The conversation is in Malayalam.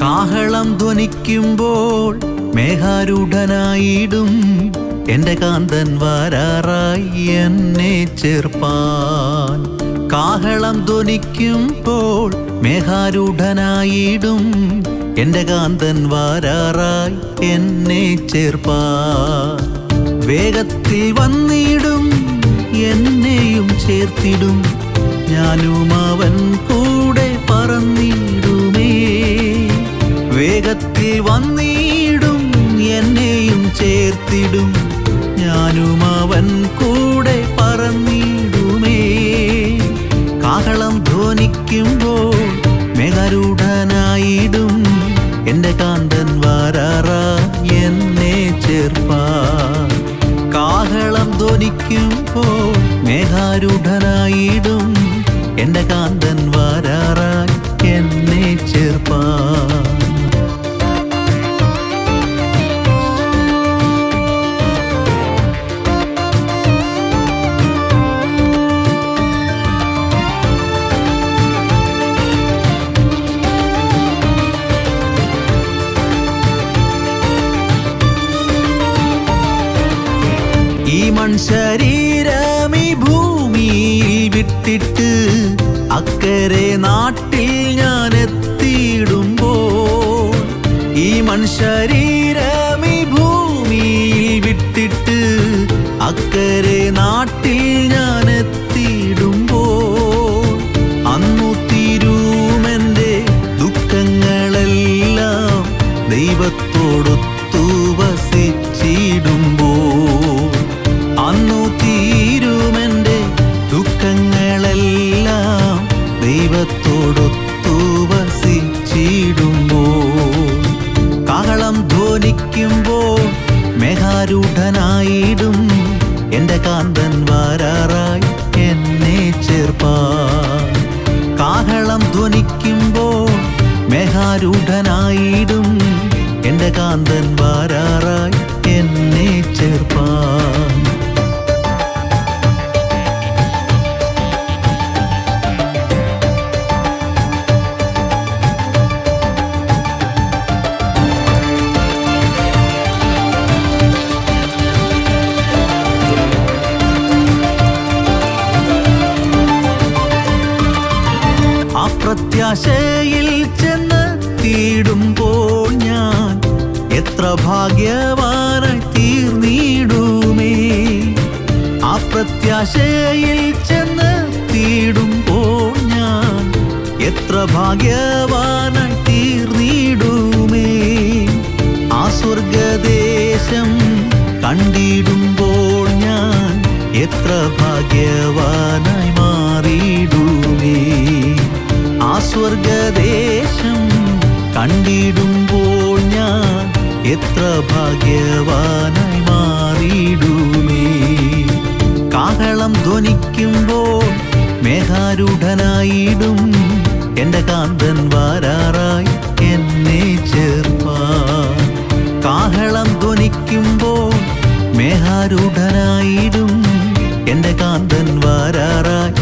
കാഹളം ധ്വനിക്കുമ്പോൾ മേഘാരൂഢനായിടും. എന്റെ കാന്തൻ വാരാറായി എന്നെ ചേർപ്പാൻ കാഹളം ധ്വനിക്കുമ്പോൾ മേഘാരൂഢനായിടും. എന്റെ കാന്തൻ വാരാറായി എന്നെ ചേർപ്പാൻ വേഗത്തിൽ വന്നിടും എന്നെയും ചേർത്തിടും. ഞാനും അവൻ കൂടെ പറന്നിടുമേ. വേഗത്തിൽ വന്നിടും എന്നെയും ചേർത്തിടും. ഞാനും അവൻ കൂടെ പറന്നിടുമേ. കാഹളം ധ്വനിക്കുമ്പോൾ മെഗരൂഢനായിടും എന്റെ കാന്തൻ വാരാറ എന്നെ ചേർപ്പാ. കാഹളം ധ്വനിക്കുമ്പോൾ മേഘാരൂഢനായിടും എന്റെ കാന്തൻ ഈ മൺശരീരമീ ഭൂമിയിൽ വിട്ടിട്ട് അക്കരെ നാട്ടിൽ ഞാൻ എത്തിയിടുമ്പോൾ ഈ മൺശരീരമീ ഭൂമിയിൽ വിട്ടിട്ട് അക്കരെ നാട്ടിൽ ഞാൻ മേഘാരൂഢനായിടും എന്റെ കാന്തൻ വാരാറായി എന്നെ ചേർപ്പാൻ കാഹളം ധ്വനിക്കുമ്പോൾ മേഹാരൂഢനായിടും എന്റെ കാന്തൻ വാരാറായി പ്രത്യാശയിൽ ചെന്ന് തീടുമ്പോൾ ഞാൻ എത്ര ഭാഗ്യവാനായി തീർന്നിടുമേ? ആ പ്രത്യാശയിൽ ചെന്ന് തീടുമ്പോൾ ഞാൻ എത്ര ഭാഗ്യവാനായി തീർന്നിടുമേ? ആ സ്വർഗദേശം കണ്ടിടുമ്പോൾ ഞാൻ എത്ര ഭാഗ്യവാനായി മാറിയിടുമേ? സ്വർഗദേശം കണ്ടിടുമ്പോൾ ഞാൻ എത്ര ഭാഗ്യവാനായി മാറിയിടുമേ. കാഹളം ധ്വനിക്കുമ്പോൾ മേഘാരൂഢനായിടും. എന്റെ കാന്തൻ വാരാറായി എന്നെ ചേർപ്പാ കാഹളം ധ്വനിക്കുമ്പോൾ മേഘാരൂഢനായിടും. എന്റെ കാന്തൻ വാരാറായി